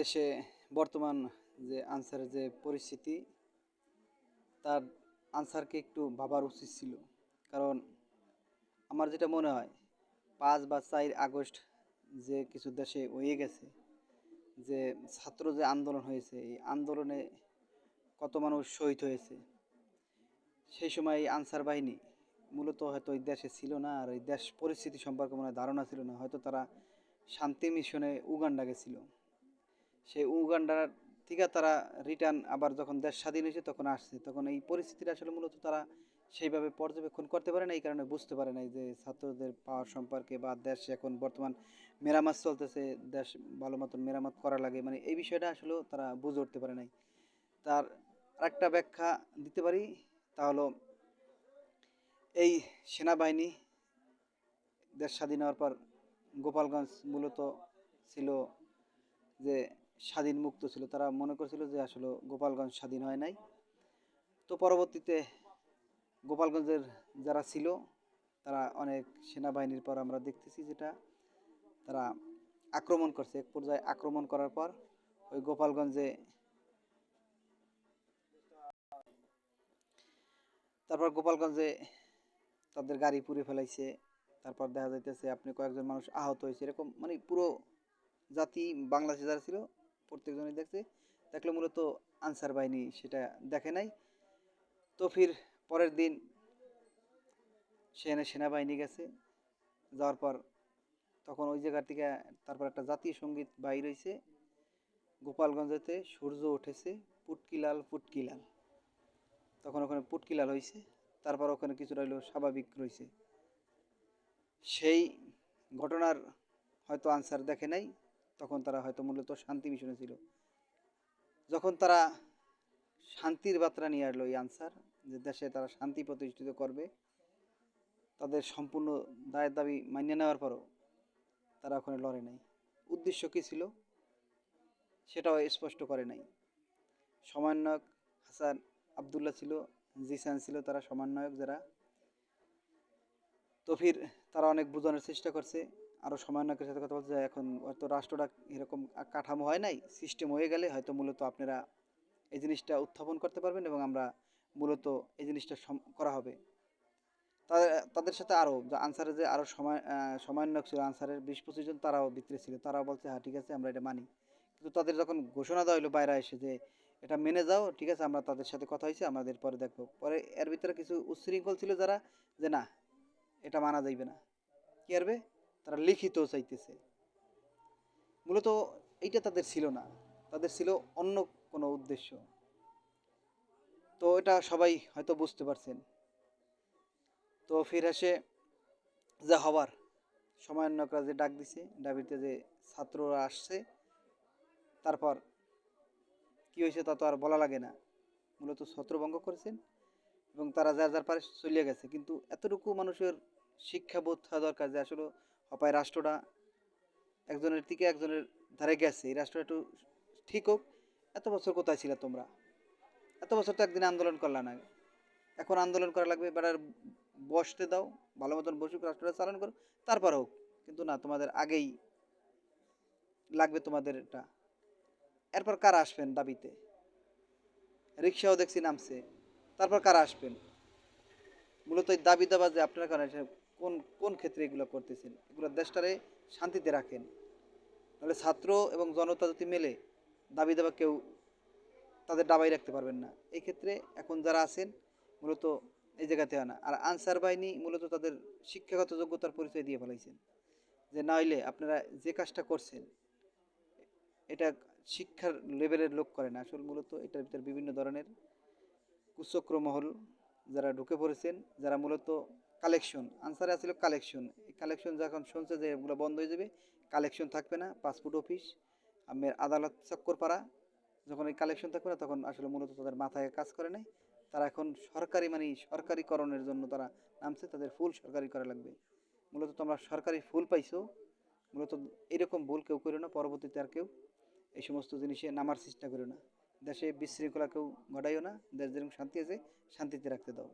দেশে বর্তমান যে আনসারের যে পরিস্থিতি, তার আনসারকে একটু ভাবার উচিত ছিল। কারণ আমার যেটা মনে হয়, পাঁচ বা চার আগস্ট যে কিছু দেশে হয়ে গেছে, যে ছাত্র যে আন্দোলন হয়েছে, এই আন্দোলনে কত মানুষ শহীদ হয়েছে, সেই সময় এই আনসার বাহিনী মূলত হয়তো ওই দেশে ছিল না, আর ওই দেশ পরিস্থিতি সম্পর্কে মনে ধারণা ছিল না। হয়তো তারা শান্তি মিশনে উগান্ডা গেছিল। সেই উগান্ডার থেকে তারা রিটার্ন আবার যখন দেশ স্বাধীন হয়েছে তখন আসছে। তখন এই পরিস্থিতিটা আসলে মূলত তারা সেইভাবে পর্যবেক্ষণ করতে পারে না এই কারণে বুঝতে পারে না যে ছাত্রদের পাওয়ার সম্পর্কে বা দেশ এখন বর্তমান মেরামত চলতেছে, দেশ ভালো মতন মেরামত করা লাগে মানে এই বিষয়টা আসলেও তারা বুঝে উঠতে পারে নাই। তার আরেকটা ব্যাখ্যা দিতে পারি, তা হলো এই সেনাবাহিনী দেশ স্বাধীন হওয়ার পর গোপালগঞ্জ মূলত ছিল যে স্বাধীন মুক্ত ছিল। তারা মনে করছিল যে আসলে গোপালগঞ্জ স্বাধীন হয় নাই। তো পরবর্তীতে গোপালগঞ্জের যারা ছিল, তারা অনেক সেনাবাহিনীর পর আমরা দেখতেছি যেটা, তারা আক্রমণ করছে। এক পর্যায়ে আক্রমণ করার পর ওই গোপালগঞ্জে তারপর গোপালগঞ্জে তাদের গাড়ি পুড়ে ফেলাইছে। তারপর দেখা যাইতেছে আপনি কয়েকজন মানুষ আহত হয়েছে। এরকম মানে পুরো জাতি বাংলাদেশে যারা ছিল প্রত্যেকজনই দেখছে। দেখলে মূলত আনসার বাহিনী সেটা দেখে নাই। তো ফির পরের দিন সেখানে সেনাবাহিনী গেছে। যাওয়ার পর তখন ওই জায়গা থেকে তারপর একটা জাতীয় সংগীত বাইর হয়েছে গোপালগঞ্জেতে সূর্য উঠেছে, পুটকিলাল পুটকিলাল। তখন ওখানে পুটকিলাল হয়েছে তারপর ওখানে কিছুটা হইলেও স্বাভাবিক রয়েছে সেই ঘটনার হয়তো আনসার দেখে নাই। তখন তারা হয়তো মূলত শান্তি মিশনে ছিল। যখন তারা শান্তির বার্তা নিয়ে আসলো এই আনসার, যে দেশে তারা শান্তি প্রতিষ্ঠিত করবে, তাদের সম্পূর্ণ দায়ের দাবি মানিয়ে নেওয়ার পরও তারা ওখানে লড়ে নাই। উদ্দেশ্য কী ছিল? সেটাও স্পষ্ট করে নাই। সমন্বয়ক হাসান আবদুল্লাহ ছিল, জিসান ছিল, তারা সমন্বয়ক যারা। তো ফির তারা অনেক বোঝানোর চেষ্টা করছে। আরও সমন্বয়কের সাথে কথা বলছে যে এখন হয়তো রাষ্ট্রটা এরকম কাঠামো হয় নাই সিস্টেম হয়ে গেলে হয়তো মূলত আপনারা এই জিনিসটা উত্থাপন করতে পারবেন এবং আমরা মূলত এই জিনিসটা করা হবে। তাদের সাথে আরও আনসারের যে আরও সময় সমন্বয়ক ছিল আনসারের বিশ পঁচিশ জন তারাও ভিতরে ছিল, তারাও বলছে হ্যাঁ ঠিক আছে, আমরা এটা মানি। কিন্তু তাদের যখন ঘোষণা দেওয়া হলো বাইরে এসে যে এটা মেনে যাও, ঠিক আছে, আমরা তাদের সাথে কথা হয়েছে, আমাদের পরে দেখব। পরে এর ভিতরে কিছু উচ্ছৃঙ্খল ছিল যারা, যে না, এটা মানা যাইবে না। কি করবে তারা লিখিত চাইতেছে। মূলত এইটা তাদের ছিল না, তাদের ছিল অন্য কোনো উদ্দেশ্য। তো এটা সবাই হয়তো বুঝতে পারছেন। তো ফির এসে যা হবার সমন্বয়করা যে ডাক দিছে ডাবিতে যে ছাত্ররা আসছে, তারপর কি হয়েছে তা তো আর বলা লাগে না। মূলত ছত্রভঙ্গ করেছেন এবং তারা যার যার পারে চলিয়ে গেছে। কিন্তু এতটুকু মানুষের শিক্ষাবোধ থাকা দরকার যে আসলে হপায় রাষ্ট্রটা একজনের থেকে একজনের ধারে গেছে, এই রাষ্ট্রটা একটু ঠিক হোক। এত বছর কোথায় ছিল তোমরা? এত বছর তো একদিন আন্দোলন করলা না। এখন আন্দোলন করা লাগবে, এবার বসতে দাও, ভালো মতন বসুক, রাষ্ট্রটা চালন করো তারপর হোক। কিন্তু না, তোমাদের আগেই লাগবে তোমাদের এটা এরপর কারা আসবেন দাবিতে? রিক্সাও দেখছি নামছে। তারপর কারা আসবেন? মূলত দাবি দাবা যে আপনারা কারণ কোন কোন ক্ষেত্রে এগুলো করতেছেন? এগুলো দেশটারে শান্তিতে রাখেন। নাহলে ছাত্র এবং জনতা যদি মেলে দাবি দাবা কেউ তাদের ডাবাই রাখতে পারবেন না। এই ক্ষেত্রে এখন যারা আছেন, মূলত এই জায়গাতে আনা। আর আনসার বাহিনী মূলত তাদের শিক্ষাগত যোগ্যতার পরিচয় দিয়ে ফেলাইছেন। যে না হইলে আপনারা যে কাজটা করছেন, এটা শিক্ষার লেভেলের লোক করে না। আসলে মূলত এটার ভিতরে বিভিন্ন ধরনের কুচক্র মহল যারা ঢুকে পড়েছেন, যারা মূলত কালেকশন, আনসারে আছিল কালেকশন। কালেকশন যখন শুনছে যে এগুলো বন্ধ হয়ে যাবে, কালেকশন থাকবে না, পাসপোর্ট অফিস, আমের আদালত চক্কর পাড়া যখন এই কালেকশন থাকবে না, তখন আসলে মূলত তাদের মাথায় কাজ করে নাই। তারা এখন সরকারি মানে সরকারিকরণের জন্য তারা নামছে, তাদের ফুল সরকারি করা লাগবে। মূলত তোমরা সরকারি ফুল পাইছো। মূলত এরকম ভুল কেউ করো না, পরবর্তীতে আর কেউ এই সমস্ত জিনিসে নামার চেষ্টা করো না। দেশে বিশৃঙ্খলা কেউ ঘটাইও না, দেশ যেরকম শান্তি আছে, শান্তিতে রাখতে দাও।